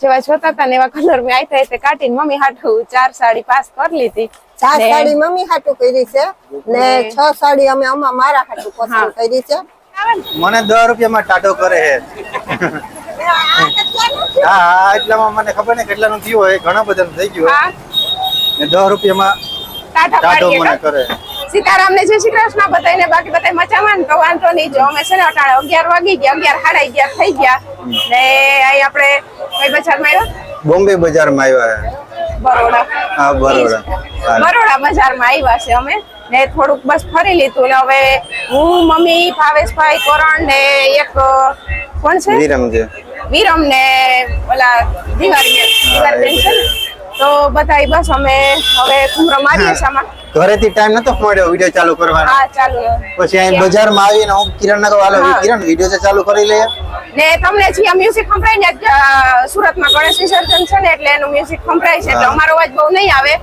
જેવા જોતા હતા ને એવા કલર મેં આઈતા આઈતા કાઢીને મમ્મી હાટું ચાર સાડી પાસ કરી લીધી. ચાર સાડી મમ્મી હાટું કરી છે ને છ સાડી અમે અમા મારા હાટું પસંદ કરી છે. મને દસ રૂપિયામાં ટાટો કરે છે. હા હા એટલામાં મને ખબર ને કેટલાનું થયું હોય ઘણા બધાનું થઈ ગયું. હોય. ને દસ રૂપિયામાં ટાટા ટાટો મને કરે. સીતારામ ને જય શ્રી કૃષ્ણ બધાને બાકી બધા મજામાં ને તો વાંધો નહીં. જો અમે છે ને અટાણે અગિયાર વાગી ગયા અગિયાર સાડા અગિયાર થઈ ગયા. ને અહીં આપણે કઈ બજારમાં આવ્યા? બોમ્બે બજારમાં આવ્યા બરોડા. હા બરોડા. બરોડા બજારમાં આવ્યા છે અમે. ને થોડુંક બસ ફરી લીધું. ને હવે હું મમ્મી ભાવેશભાઈ કરણ ને એક કોણ છે? વિરમ છે. વિરમ ને ઓલા દિવાળી દિવાળી તો બધા બસ અમે હવે ઘૂમરો મારીએ આમાં. ઘરેથી ટાઈમ નતો મળ્યો વીડિયો ચાલુ કરવાનો. હા ચાલુ પછી અહીં બજારમાં આવીને હું કિરણ નગર વાળો કિરણ વીડિયો તો ચાલુ કરી લઈએ ને તમને જે આ મ્યુઝિક સંભળાય ને સુરતમાં ગણેશ વિસર્જન છે ને એટલે એનું મ્યુઝિક સંભળાય છે એટલે અમારો અવાજ બહુ નહીં આવે.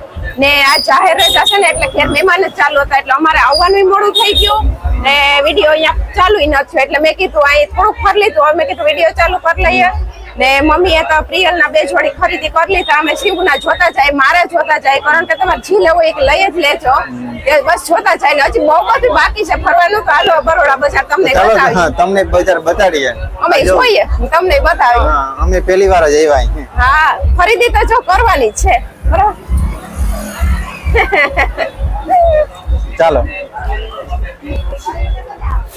ને આ જાહેર રજા છે ને એટલે ઘેર મહેમાન જ ચાલુ હતા એટલે અમારે આવવાનું મોડું થઈ ગયું. ને વીડિયો અહીંયા ચાલુ ન થયો એટલે મેં કીધું અહીં થોડુંક ફરી લીધું મેં કીધું વીડિયો ચાલુ કરી લઈએ. ને મમ્મીએ તો પ્રિયલના બે જોડી ખરીદી કરી લીધા અમે શિવના જોતા જાય મારે જોતા જાય કારણ કે તમારે જી લેવો એક લઈ જ લેજો. એ બસ જોતા જાય ને હજી બહુ બધું બાકી છે ફરવાનું તો હાલો બરોડા બજાર તમને ચાલો બતાવીએ. તમને બજાર બતાડીએ. અમે જોઈએ તમને બતાવી અમે પહેલી વાર જ આવ્યા હા ખરીદી તો જો કરવાની છે બરાબર? ચાલો.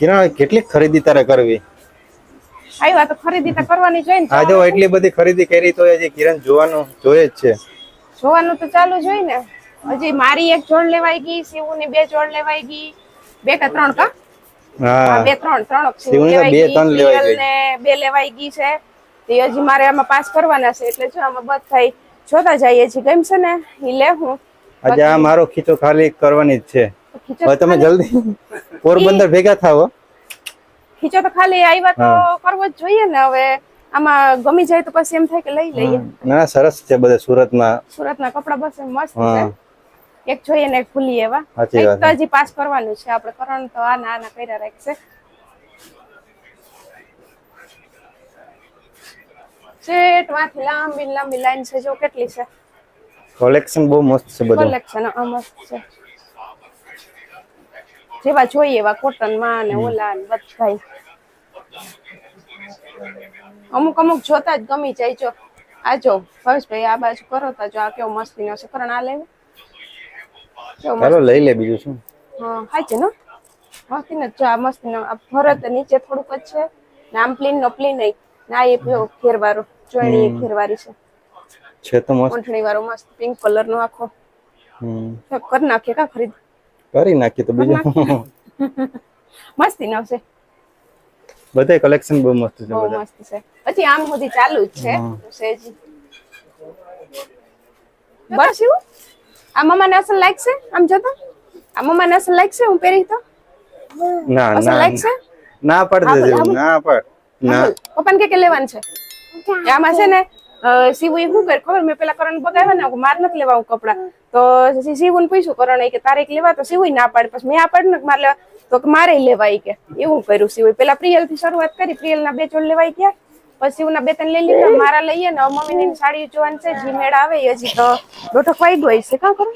કિરણ કેટલી ખરીદી તારે કરવી? આવ્યા તો ખરીદી તો કરવાની જોઈએ ને આજે એટલી બધી ખરીદી કરી તો હજી કિરણ જોવાનું જોઈએ જ છે. જોવાનું તો ચાલુ જ હોય ને. હજી મારી એક જોડ લેવાઈ ગઈ શિવની બે જોડ લેવાઈ ગઈ. બે કે ત્રણ કા? હા, બે ત્રણ ત્રણ જ શિવની બે ત્રણ લેવાઈ ગઈ. ને બે લેવાઈ ગઈ છે. તે હજી મારે આમાં પાસ કરવાના છે એટલે જો આમાં બધ થઈ જોતા જઈએ છીએ. કેમ છે ને? ઈ લે હું. આજે આ મારો ખીચો ખાલી કરવાની જ છે. હવે તમે જલ્દી પોરબંદર ભેગા થાવ ખીચો તો ખાલી આવ્યા તો કરવો જ જોઈએ ને હવે. આમાં ગમી જાય તો પછી એમ થાય કે લઈ લઈએ. ના સરસ છે બધા સુરતમાં સુરતના કપડા બસ મસ્ત છે. એક જોઈએ ને એક ભૂલી એવા એક તો હજી પાસ કરવાનું છે આપણે. કરણ તો આ ના ના કર્યા રાખશે. ચેટમાંથી લાંબી લાંબી લાઈન છે. જો કેટલી છે? કલેક્શન બહુ મસ્ત છે બધું. કલેક્શન આ મસ્ત છે. જેવા જોઈએ એવા કોટનમાં ને ઓલા ને બધા અમુક અમુક જોતા જ ગમી જાય જો. આ જો ભાવેશભાઈ આ બાજુ કરો તો જો આ કેવો મસ્તીનો છે. કરણ આ લેવું. ચાલો લઈ લે બીજું શું? હા છે ને? મસ્તી ને જો આ મસ્તી નો આ ભરત નીચે થોડુંક જ છે. ને આમ પ્લીન નો પ્લેન નહીં ના એ પેલો ઘેરવાળો જોઈણી ઘેરવાળી છે. છે તો મસ્ત. ઓંઠણી વાળો મસ્ત પિંક કલર નો આખો. હમ. કર કરી નાખીએ કા ખરીદ? કરી નાખી તો બીજું મસ્તી નવશે બધે કલેક્શન બહુ મસ્ત છે બહુ બધા. મસ્ત છે. પછી આમ સુધી ચાલુ જ છે. સેજી. બસ. એવું આ મમ્માને અસલ લાગશે આમ જોતો? આ મમ્માને અસલ લાગશે હું પહેરી તો? ના ના લાગશે ના પડ દેજે ના પડ ના. પપ્પાને કે કે લેવાનું છે? આમાં છે ને સીવું શિવું એ શું કરે ખબર? મેં પેલા કરણ બગાવ્યા ને માર નથી લેવા હું કપડા. તો શિવું પૂછ્યું કરણ કે તારે લેવા તો શિવું ના પાડે. પછી મેં આ પાડ ને મારે તો મારે લેવાય કે. એવું કર્યું શિવું પેલા પ્રિયલથી શરૂઆત કરી પ્રિયલ ના બે ચોલ લેવાય ગયા. પછી શિવના બે ત્રણ લઈ લીધા. મારા લઈએ ને મમ્મી ની સાડી જોવાનું છે જી મેળ આવે હજી તો દોઢો વાઈ ગયો છે કા કરણ?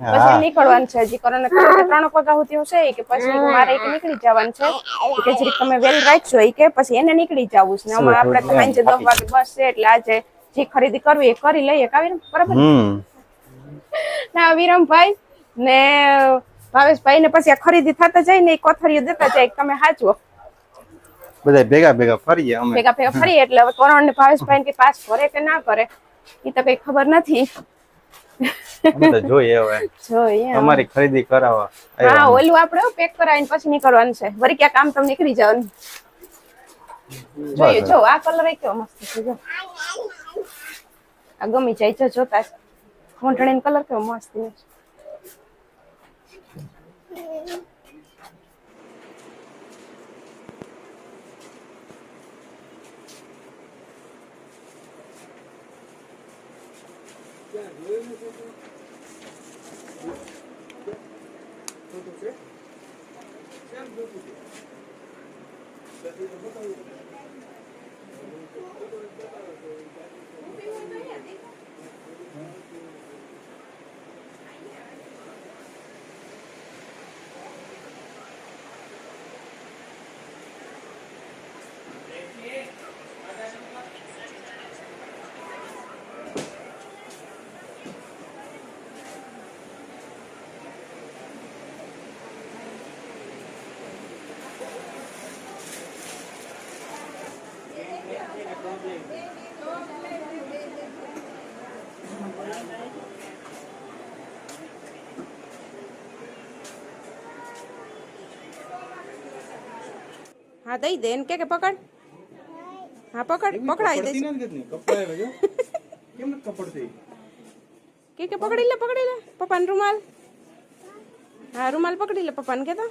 પછી નીકળવાનું છે હજી. કરણ ત્રણ પગા સુધી હું છે કે. પછી મારે એક નીકળી જવાનું છે. કે જરીક તમે વેલ રાખજો એ કે પછી એને નીકળી જવું છે. ને અમારે આપણે તો સાંજે દસ વાગે બસ છે એટલે આજે જે ખરીદી કરવી એ કરી લઈએ કાવી બરાબર? ના વિરમભાઈ ને ભાવેશભાઈ ને પછી આ ખરીદી થતા જાય ને એ કોથળીઓ દેતા જાય તમે સાચવો બધા ભેગા ભેગા ફરીએ અમે. ભેગા ભેગા ફરી એટલે હવે કરણ ને ભાવેશભાઈ કે પાસ કરે કે ના કરે એ તો કઈ ખબર નથી. જોઈએ હવે. જોઈએ અમારી ખરીદી કરાવવા હા ઓલું આપણે પેક કરાવીને પછી નીકળવાનું છે. ક્યાં કામ તમને નીકળી જવાનું. જોઈએ જો આ કલર કેવો મસ્ત છે જો. આ ગમી જાય જો જોતા મોઢણી કલર કેવો મસ્ત છે. હા દઈ દે એને કે કે પકડ હા પકડ પકડાઈ દે કે કે પકડી લે પકડી લે પપ્પાનો રૂમાલ હા રૂમાલ પકડી લે પપ્પાને કે તો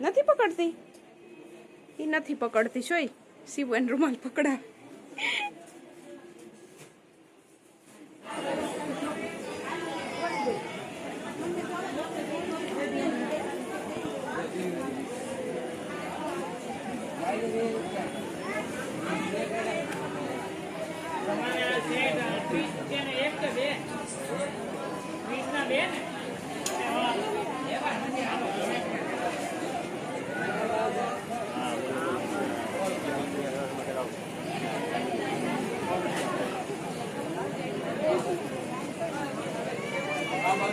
નથી પકડતી એ નથી પકડતી જોઈ શિવન રૂમાલ પકડા તો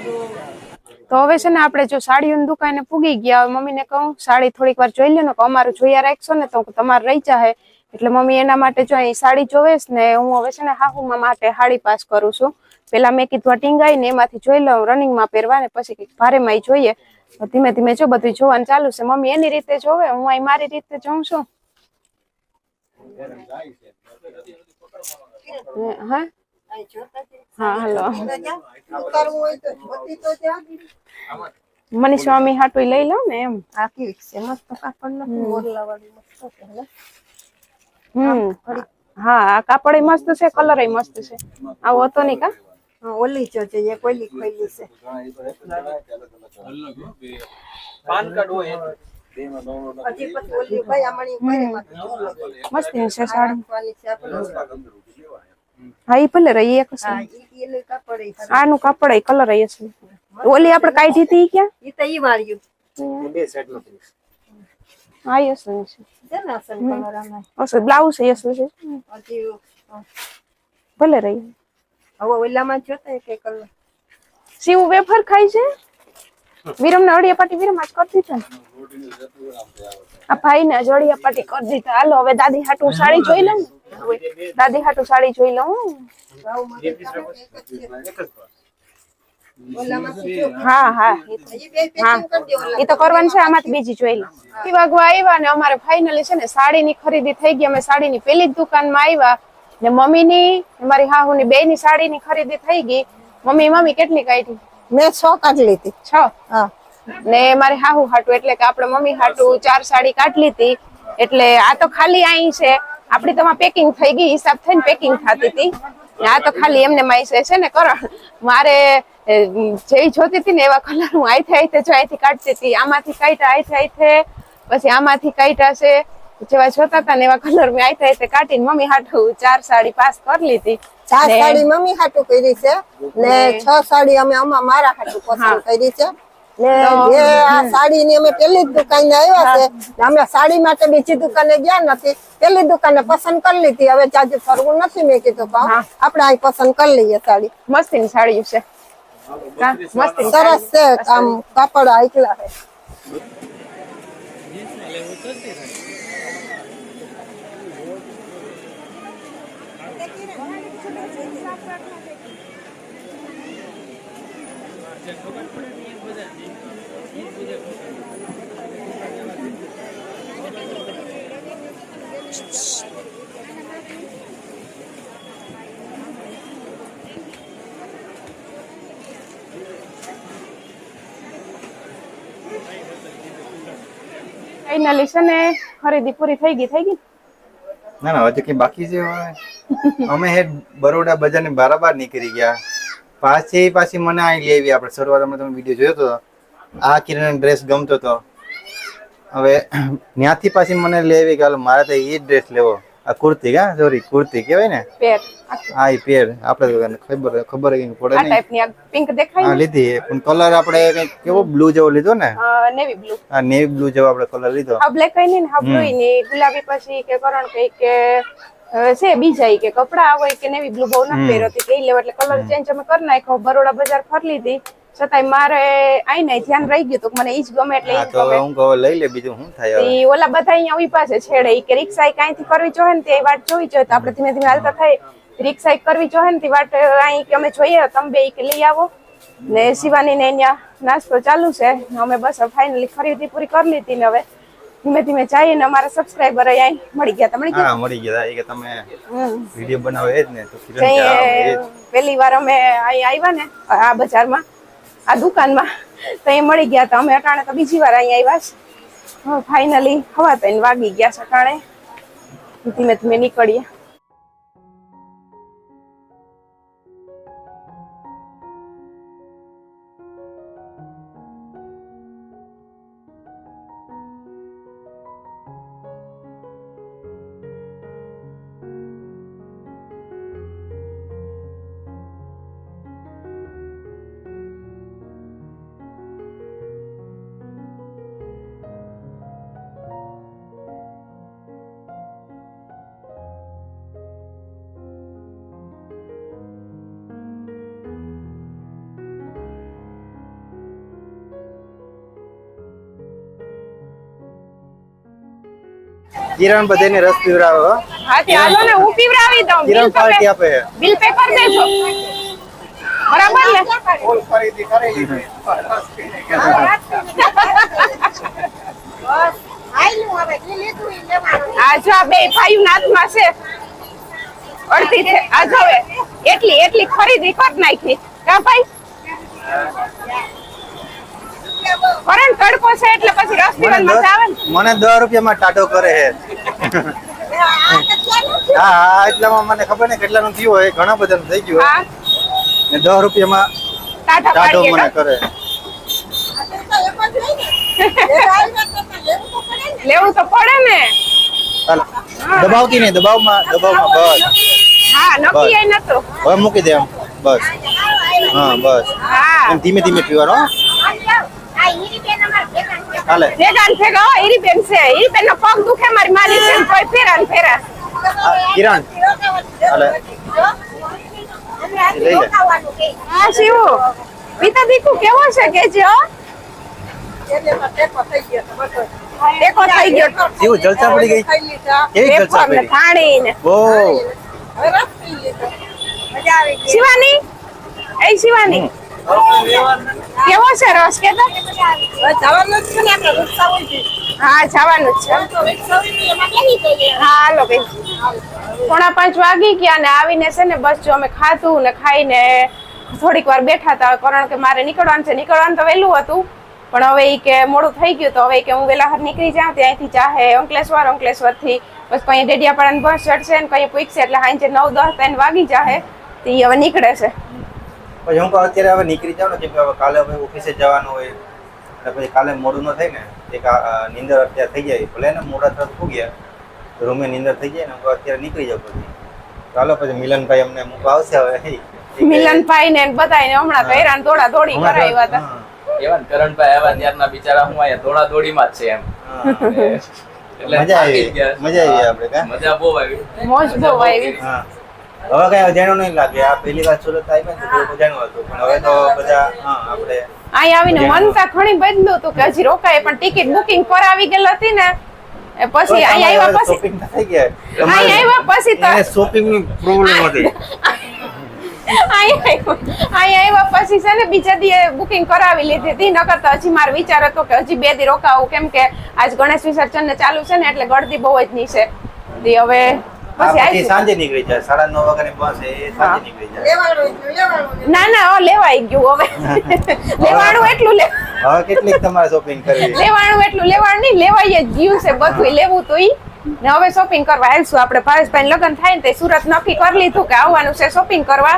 હવે છે ને આપણે જો સાડીઓની દુકાને પૂગી ગયા મમ્મીને કહું, સાડી થોડીક વાર જોઈ લે ને અમારું જોયા રાખશો ને તો તમારે રહી જાહે. એટલે મમ્મી એના માટે જો અહીં સાડી જોવેશ ને, હું હવે છે ને હાહુમાં માટે હાડી પાસ કરું છું. પેલા મેં કીધું ટીંગાઈ ને એમાંથી જોઈ લઉં, રનિંગમાં પહેરવા ને પછી કંઈક ભારેમાં જોઈએ. તો ધીમે ધીમે જો બધું જોવાનું ચાલુ છે. મમ્મી એની રીતે જોવે, હું અહીં મારી રીતે જોઉં છું. હા? હા, હલો. મનીષ સ્વામી હાટું લઈ લો ને એમ આ કેવી છે મસ્ત કાપડ હા, આ કાપડ મસ્ત છે કલર મસ્ત છે આવો હતો નહીં કા ઓલી જો છે એ કોઈલી ખોઈલી છે લો. મસ્તી છે. હા એ ભલે રહી એક. આનું કાપડ કલર છે. ઓલી આપણે કાઢી હતી ક્યાં? એ તો ઈ વાળ્યું. હા યસ છે ને બ્લાઉઝ યસ છે. ભલે રહી. હવે ઓલામાં જોતા કે કલર શિવ વેફર ખાય છે? વિરમ ને પાટી, વીરમ આજ કરી દીધા. આ ભાઈ ને જોડિયા પાટી કરી દીધા. હાલો, હવે દાદી હાટુ સાડી જોઈ લઉં દાદી હાટુ સાડી જોઈ લઉં હા. હા એ તો કરવાનું છે, આમાંથી બીજી જોઈ લો. ઈ વાગવા ને અમારે ફાઇનલી છે ને સાડીની ખરીદી થઈ ગઈ. અમે સાડીની પેલી જ દુકાનમાં આવ્યા ને મમ્મીની ની મારી હાહુની બે ની સાડીની ખરીદી થઈ ગઈ. મમ્મી મમ્મી કેટલી કાઢી? મેં છ કાઢી લીધી. છ? હા. ને મારી હાહુ હાટુ એટલે કે આપણે મમ્મી હાટુ ચાર સાડી કાઢી લીધી. એટલે આ તો ખાલી અહીં છે. આપડી તમારે પેકિંગ થઈ ગઈ હિસાબ થઈને પેકિંગ થતી હતી. આ તો ખાલી એમને માઈ છે ને કરણ મારે જેવી જોતી હતી ને એવા કલર હું આઈથે આઈથે જો અહીંથી કાઢતી હતી. આમાંથી કાઢ્યા આઈથે આઈથે. પછી આમાંથી કાઢ્યા છે. જેવા જોતા હતા ને એવા કલર મેં આઈથે આઈથે કાઢીને મમ્મી હાટુ ચાર સાડી પાસ કરી લીધી. ચાર સાડી મમ્મી હાટુ કરી છે. ને છ સાડી અમે અમા મારા હાટુ પસંદ કરી છે. ને જે આ સાડી ની અમે પેલી જ દુકાને આવ્યા છે. અમે સાડી માટે બીજી દુકાને ગયા નથી. પેલી દુકાને પસંદ કરી લીધી. હવે જાજુ ફરવું નથી. મેં કીધું આપણે અહીં પસંદ કરી લઈએ સાડી. મસ્તીની સાડી છે. મસ્ત સરસ છે. આમ કાપડ આટલા છે. ફાઇનલી છે ને ખરીદી પૂરી થઈ ગઈ થઈ ગઈ ના ના હજી કઈ બાકી છે હવે? અમે હે બરોડા બજારની બારાબાર નીકળી ગયા. પાછી પાછી મને અહીં લેવી આવી આપણે. શરૂઆતમાં તમે વીડિયો જોયો તો. આ કિરણ ડ્રેસ ગમતો હતો હવે ત્યાંથી પાછી મને લેવી કે મારે તો એ ડ્રેસ લેવો. આ કુર્તી કા? સોરી કુર્તી કહેવાય ને? પેર. હા એ પેર. આપણે ખબર ખબર કઈ પડે ને નહીં. ટાઈપ પિંક દેખાય હા લીધી પણ કલર આપણે કઈ કેવો બ્લુ જેવો લીધો ને? નેવી બ્લુ આ નેવી બ્લુ જેવો આપણે કલર લીધો. હા બ્લેક કઈ ને હા બ્લુ ની ગુલાબી પછી કે કરણ કઈ કે છે બીજા કે કપડા હોય કે નેવી બ્લુ બહુ નથી પહેરો કે લેવા એટલે કલર ચેન્જ અમે કરી નાખ્યો બરોડા બજાર ફરી લીધી છતાંય મારે આઈને ધ્યાન રહી ગયું તો મને ઈ જ ગમે એટલે ઈ હા ગમે. હું કહું લઈ લે બીજું શું થાય ઈ ઓલા બધા અહીંયા ઊભી પાસે છેડે ઈ કે રિક્ષા કાંઈથી કરવી જોઈએ ને તે વાટ જોવી જોઈએ તો આપણે ધીમે ધીમે હાલતા થાય. રિક્ષા કરવી જોઈએ ને તે વાટ અહીં કે અમે જોઈએ તમે બે કે લઈ આવો. ને શિવાની ને અહીંયા નાસ્તો ચાલુ છે અમે બસ ફાઇનલી ખરીદી પૂરી કરી લીધી ને હવે. ધીમે ધીમે જાય ને અમારા સબસ્ક્રાઇબર અહીં મળી ગયા તમે મળી ગયા? હા મળી ગયા. કે તમે. વીડિયો બનાવો એ જ ને. તો કિરણ. પહેલી વાર અમે અહીં આવ્યા ને આ બજારમાં આ દુકાનમાં. તો એ મળી ગયા તો. અમે અટાણે તો બીજી વાર અહીં આવ્યા છે ફાઇનલી હવા ત્રણ વાગી ગયા છે અટાણે. ધીમે ધીમે નીકળીએ. કિરણ બધાને રસ પીવડાવો હો. હા તે હાલો ને હું પીવરાવી દઉં. કિરણ પાર્ટી આપે. બિલ પે કરી દેજો બરાબર ને? આ જો આ બે ભાઈ નાથમાં છે. અડધી છે. આ જો એટલી એટલી ખરીદી કરી નાખી. કા ભાઈ? કરણ તડકો છે એટલે પછી રસ મને પીવાની મજા આવે મને 10 રૂપિયા માં ટાટો કરે છે. હા હા એટલામાં મને ખબર ને કેટલાનું થયું હોય ઘણા બધા થઈ ગયું હોય. ને દસ રૂપિયામાં માં ટાટો મને કરે. લેવું તો પડે ને. દબાવતી નહીં દબાવમાં દબાવમાં બસ. હા નક્કી નતો. હવે મૂકી દે આમ બસ. હા બસ. એમ ધીમે ધીમે પીવાનો હો. હાલે ભેગા ને ભેગા હો ઈરી બેન છે. ઈરી બેન નો પગ દુખે મારી માલી છે કોઈ તોય ફેરા ને ફેરા હા, કિરણ હાલે લઈ લે. હા શિવ પિતા દીકુ કેવો છે કે જો એટલે એમાં ટેકો થઈ ગયો. તો બધો. ટેકો થઈ ગયો કેવું જલસા પડી? ગઈ કેવી જલસા પડી ખાણી ને ઓ. શિવાની? એ શિવાની. કેવો છે રસ કે જવાનું છે છે. હા, જવાનું છે? હા બેન પોણા પાંચ વાગી ગયા ને આવીને છે ને બસ જો અમે ખાધું ને ખાઈને થોડીક વાર બેઠા હતા કારણ કે મારે નીકળવાનું છે નીકળવાનું તો વહેલું હતું, પણ હવે એ કે મોડું થઈ ગયું તો હવે કે હું વહેલા નીકળી જાઉં ત્યાંથી ચાહે અંકલેશ્વર, અંકલેશ્વરથી બસ કઈ ડેડિયાપાડાની બસ ચડશે ને કઈ પૂછશે એટલે હાંજે નવ દસ ત્રણ વાગી જાહે, તો એ હવે નીકળે છે પછી હું અત્યારે હવે નીકળી જાઉં ને જેમ કે હવે કાલે હવે ઓફિસે જવાનું હોય એટલે પછી કાલે મોડું ન થાય ને એક નીંદર અત્યારે થઈ જાય ભલે ને મોડા તરફ ફૂગ્યા રૂમે નીંદર થઈ જાય ને હું અત્યારે નીકળી જાઉં પછી. ચાલો પછી મિલનભાઈ અમને મૂકવા આવશે હવે મિલનભાઈ ને બધાને હમણાં તો હેરાન દોડા દોડી હમણાં કરાવ્યા હતા હા, એવા ને કરણભાઈ આવ્યા ત્યારના બિચારા હું અહીંયા દોડા દોડીમાં જ છે એમ. એટલે મજા આવી. મજા આવી આપણે મજા બહુ આવી. મોજ બહુ આવી. હા. હવે કઈ અજાણ્યું નહીં લાગે. આ પહેલી વાર સુરત આવ્યા ને તો અજાણ્યું હતું. પણ હવે તો બધા હા આપણે અહીં આવીને મનતા ઘણી બદલું હતું કે હજી રોકાય પણ ટિકિટ બુકિંગ કરાવી ગયેલ હતી ને પછી અહીં આવ્યા પછી શોપિંગ થઈ ગયા. અહીં આવ્યા પછી તો શોપિંગની પ્રોબ્લેમ હતી. આવ્યા પછી છે ને બીજા દી બુકિંગ કરાવી લીધી હતી. નકર તો હજી મારો વિચાર હતો કે હજી બે દી રોકાવું. કેમ કે આજ ગણેશ વિસર્જન ને ચાલુ છે ને એટલે ગળદી બહુ જ ની છે હવે પછી પછી સાંજે નીકળી જાય સાડા નવ વાગ્યાની બસ એ સાંજે નીકળી જાય. લેવાનું હોય તો લેવાનું હોય. ના ના લેવાઈ ગયું હવે. લેવાનું એટલું લે હવે કેટલીક તમારે શોપિંગ કરવી લેવાનું એટલું લેવાનું નહીં લેવાય જ ગયું છે બધું લેવું તો ઈ ને હવે શોપિંગ કરવા આવીશું આપણે. ભાવેશભાઈ લગ્ન થાય ને તે સુરત નક્કી કરી લીધું કે આવવાનું છે શોપિંગ કરવા.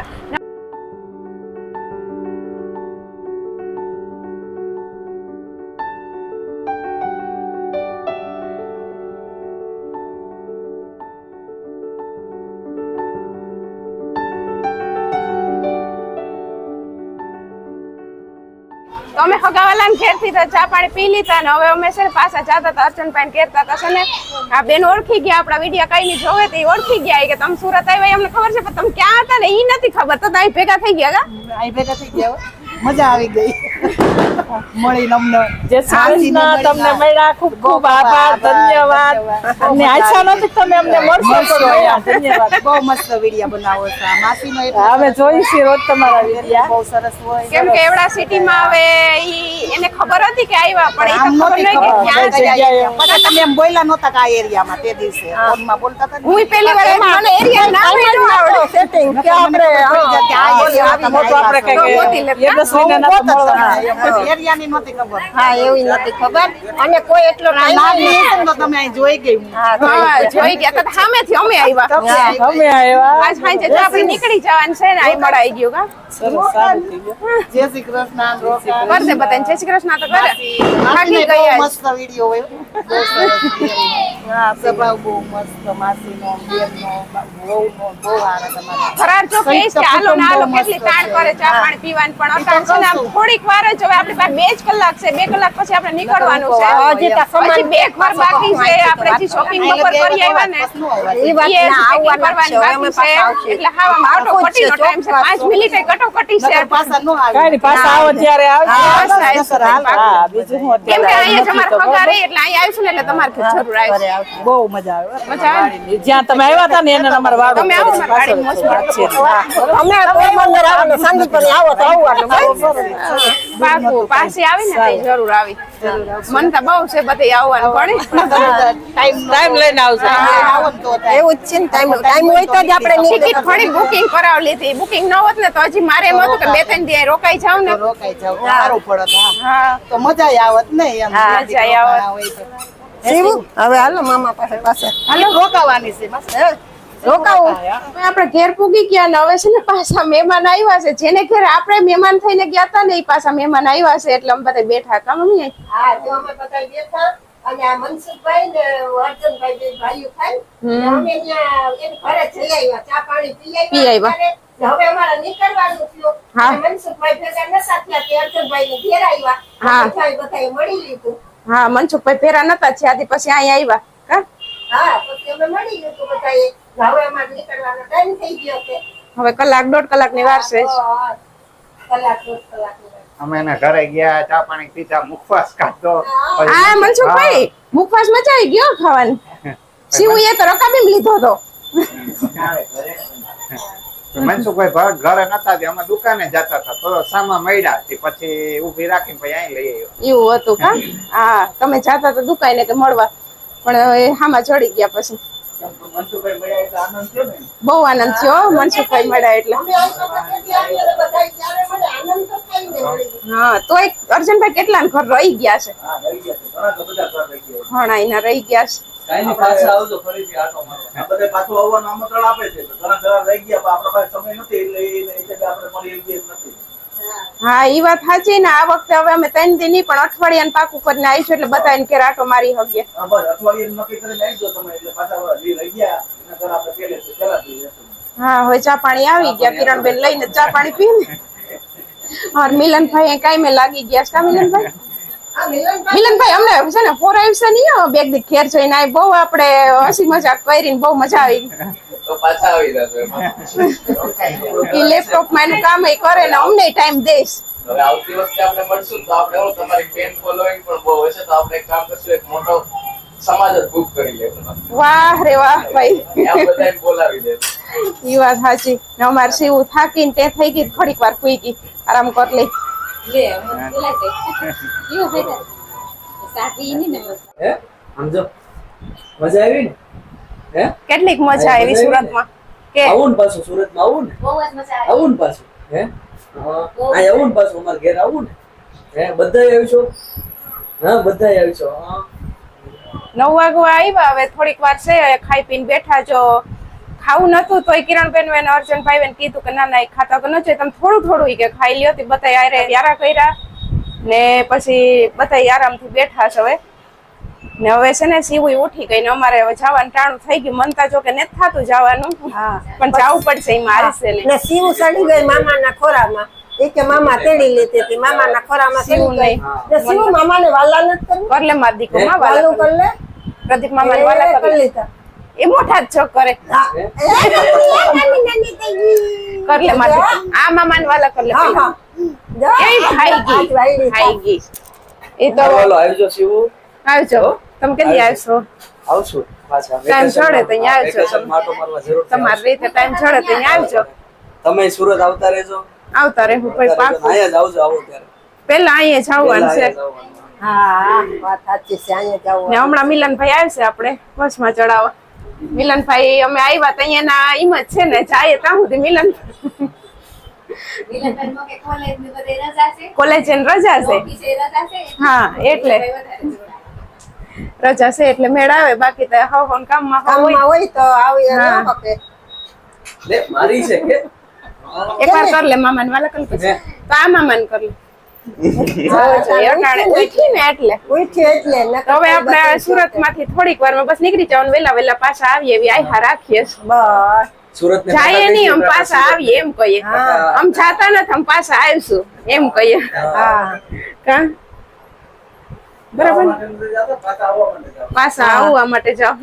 અમે હગાવાલા ઘેરથી તો ચા પાણી પી લીધા ને હવે અમે છે ને પાછા જતા હતા અર્ચનભાઈ ઘેરતા હતા. છે ને? આ બેન ઓળખી ગયા, આપણા વિડીયા કઈ ની જોવે તે ઓળખી ગયા. કે તમે સુરત આવ્યા અમને ખબર છે, પણ તમે ક્યાં હતા ને? એ નથી ખબર. તો અહીં ભેગા થઈ ગયા ભેગા થઈ ગયા મજા આવી ગઈ. મળીને અમને જે સાંજના તમને મળ્યા ખૂબ ખૂબ આભાર ધન્યવાદ. અને આશા નથી તમે અમને મળશો તો મળ્યા. ધન્યવાદ. બહુ મસ્ત વિડિયા બનાવો છો. માસીનો એટલો અમે જોઈશું રોજ તમારા વિડિયા. બહુ સરસ હોય. કેમ કે એવડા સિટીમાં હવે ઈ એને ખબર હતી કે આવ્યા પણ એ તો ખબર નહીં કે ક્યાં જગ્યાએ. બધા તમે એમ બોલ્યા નહોતા કે આ એરિયામાં તે દિવસે. ફોનમાં બોલતા હતા હું પહેલી વાર એમ મને એરિયા ના આવડે. સેટિંગ કે આપણે આ એરિયામાં આપણે. કઈ ગોતી લેતા. યજસ્વીને ના એરિયાની નહોતી ખબર. હા એવી નથી ખબર. અને કોઈ એટલો ટાઈમ નાની હશે ને તો તમે અહીં જોઈ ગઈ હા. જોઈ ગયા. તો સામેથી અમે આવ્યા. અમે આવ્યા. આજ સાંજે તો આપણે નીકળી જવાનું છે ને અહીં મળાઈ ગયું કા જય શ્રી કૃષ્ણ કર દે બતાને જય શ્રી કૃષ્ણ તો કરે. ગયા મસ્ત વીડિયો હોય. સ્વભાવ બહુ મસ્ત માસીનો બેનનો વહુનો બહુ સારા તમારા. ફરાર જો કે હાલો ને હાલો કેટલી તાણ કરે ચા પાણી પીવાનું પણ અટાણ છે ને થોડીક વાર જ હવે આપણે પાસે બે જ કલાક છે બે કલાક પછી આપણે નીકળવાનું છે. હજી પછી બે વાર બાકી છે આપણે જે શોપિંગ બપોર કરી આવ્યા ને વાત કરવાની છે, બાકી એટલે ટાઈમ મિનિટ પાછા નો આવે. પાછા આવો ત્યારે હા, હા કેમ કે અહીંયા તમારે પગાર એટલે અહીંયા આવીશું ને એટલે તમારે જરૂર આવશે. બહુ મજા આવે. જ્યાં તમે આવ્યા હતા ને એને અમારે વાડો તમે આવો મારી ગાડી મોજ અમે પોરબંદર આવવાનું સંદીપની આવો તો આવવાનું પાકું પાછી આવી ને જરૂર આવી. મન તો બહુ છે બધે આવવાનું પણ ટાઈમ લઈને આવજો. આવો ને તો થાય. એવું જ છે ને ટાઈમ ટાઈમ હોય તો જ આપણે ટિકિટ નીકળી બુકિંગ કરાવી લીધી. બુકિંગ ન હોત ને તો હજી મારે એમ હતું કે બે ત્રણ દિવસ રોકાઈ જાવ ને. રોકાઈ જાવ સારું પડત હા. હા. તો મજા આવત ને એમ. મજા આવત. સીવું હવે હાલો મામા પાસે પાસે. હાલો. રોકાવાની છે બસ. રોકાવું. આપણે ઘેર પૂગી ગયા ને હવે છે ને પાછા મહેમાન આવ્યા છે. જેને ઘેર આપણે મહેમાન થઈને ગયા હતા ને એ પાછા મહેમાન આવ્યા છે એટલે અમે બધા બેઠા હતા. મમ્મી હા જો અમે બધા બેઠા અને આ મનસુખભાઈ ને અર્જુનભાઈ બે ભાઈઓ થાય. અમે ત્યાં એની ઘરે જઈ આવ્યા. ચા પાણી પી પી આવ્યા. હવે અમારે નીકળવાનું થયું. મનસુખભાઈ ભેગા નતા થયા અર્જુનભાઈ ને ઘેર આવ્યા. હા. બધાએ બધાએ મળી લીધું. હા મનસુખભાઈ ફેરા નતા છે આથી પછી અહીંયા આવ્યા. હા? હા પછી અમે મળી લીધું બધાએ. હવે અમારે નીકળવાનો ટાઈમ થઈ ગયો છે. હવે કલાક દોઢ કલાકની વાર છે. કલાક દોઢ કલાકની. અમે એના ઘરે ગયા ચા પાણી પીતા મુખવાસ ખાધો. હા. મનસુખભાઈ મુખવાસ મચાઈ ગયો ખાવાની? શિવુએ તો રકાબીમ લીધો હતો. તો મનસુખભાઈ ભરત ઘરે નતા તે અમે દુકાને જતા હતા તો સામા મળ્યા તે પછી ઊભી રાખીને પછી અહીં લઈ આવ્યો. એવું હતું કા? હા તમે જતા તો દુકાને કે મળવા પણ હામાં ચડી ગયા પછી. બહુ આનંદ થયો મનસુખભાઈ મળ્યા એટલે. તો. હા તો એક અર્જુનભાઈ કેટલા ઘર રહી ગયા છે. ઘણા એના રહી ગયા છે. કાંઈ પાછા આવજો ફરીથી આંટો મારવા. આ પાછું આવવાનું આમંત્રણ આપે છે. ઘણા ઘણા રહી ગયા પણ આપણા પાસે સમય નથી એટલે એ હિસાબે આપણે મળી એમ નથી. હા ઈ વાત સાચી ને આ વખતે હવે અમે ત્રણ દિનની પણ અઠવાડિયાનું પાકું કરીને આવીશું એટલે બધા એને ઘેર મારી હગે હા નક્કી કરીને આવી તમે એટલે પાછા રહી ગયા ઘર આપણે પહેલે પહેલાથી હા હવે ચા પાણી આવી ગયા કિરણબેન લઈને ચા પાણી પીને. ને મિલનભાઈ કાંઈ મેં લાગી ગયા છે કા મિલનભાઈ? મિલનભાઈ અમને છે ને ફોર છે નહીં હો, બે દી ઘેર જઈને આ બહુ આપણે હસી મજાક કરીને બહુ મજા આવી. તો પાછા આવી જશો એમાં. લેપટોપમાં એનું કામ એ કરે ને અમને ટાઈમ દેશ હવે આવતી વખતે આપણે મળશું તો આપણે હું તમારી ફેન ફોલોઈંગ પણ બહુ હશે તો આપણે એક કામ કરશું એક મોટો સમાજ જ બુક કરી લેવું વાહ રે વાહ ભાઈ. આ બધાને બોલાવી દેશું ઈ વાત સાચી. ને અમારે શિવ થાકીને તે થઈ ગઈ થોડીક વાર સુઈ ગઈ. આરામ કર લઈ હે? સમજો મજા આવી ને? હે? કેટલીક મજા આવી સુરતમાં? કે? આવું ને પાછું સુરતમાં આવું ને? આવું. ને પાછું હે? હા. અહીં આવું ને પાછું અમારે ઘેર આવું ને? હે બધાય આવીશો? હા બધાય આવીશો હા. નવ વાગવા આવ્યા હવે થોડીક વાર છે ખાઈ પીને બેઠા જો. ખાવું નતું તોય કિરણબેન વેન અર્જુનભાઈ બેન કીધું કે ના ના એ ખાતા તો નથી તમે થોડું થોડું કે ખાઈ લ્યો તે બધા યારે યારા કર્યા ને પછી બધા આરામથી બેઠા છે હવે. ને હવે છે ને સીવું ઉઠી ગઈ ને અમારે હવે જવાનું ટાણું થઈ ગયું. મનતા જો કે નથી થતું જવાનું. પણ જવું પડશે એમાં હાલશે ને ને સીવું સડી ગઈ મામાના ખોરામાં. એ કે મામા તેડી લેતી હતી મામાના ખોરામાં સીવું નહીં. ને સીવું મામાને વાલા નથી કરવું? કરલે માર દીકરો માં વાલા કર પ્રદીપ મામા વાલા કરી લીધા. એ મોટા જ છોક કરે. કરલે માર આ મામા ને વાલા કરલે હા હા. એ ખાઈ ગઈ. ખાઈ ગઈ. એ તો બોલો આવજો શિવુ આવજો. તમે કેદી આવશો આવશું. પાછા Time વેકેશનમાં. તો અહીંયા આવજો. વેકેશનમાં મારવા જરૂર તમારી રીતે ટાઈમ છોડે તો અહીંયા આવજો. તમે સુરત આવતા રહેજો. આવતા રહેવું પછી પાકું. અહીંયા જ આવજો આવો ત્યારે. પેલા અહીંયા છે. જ આવવાનું. હા વાત સાચી છે અહીંયા જવું ને હમણાં મિલનભાઈ આવશે આપણે બસમાં ચડાવવા. મિલનભાઈ અમે આવ્યા તો અહીંયાના ઈમ જ છે ને જાય ત્યાં સુધી મિલન. કોલેજ રજા છે? હા એટલે. રજા છે એટલે મેળાવે બાકી તો હવ ફોન કામમાં હોય કામમાં હોય. તો આવી. શકે લે મારી છે કે? એકવાર કર લે મામાને વાલા કલ પછી. તો આ મામાને કર લે. સુરતમાંથી થોડીક વાર બસ નીકળી જવાનું વેલા વેલા પાછા આવીએ એવી આયહા રાખીએ. છીએ. બસ. સુરત ને જાય નહીં અમે પાછા આવીએ એમ કહીએ. આમ જાતા નથી અમે પાછા આવીશું એમ કહીએ. હા. બરાબર પાછા આવવા માટે જાઓ. પાછા આવવા માટે જાઓ.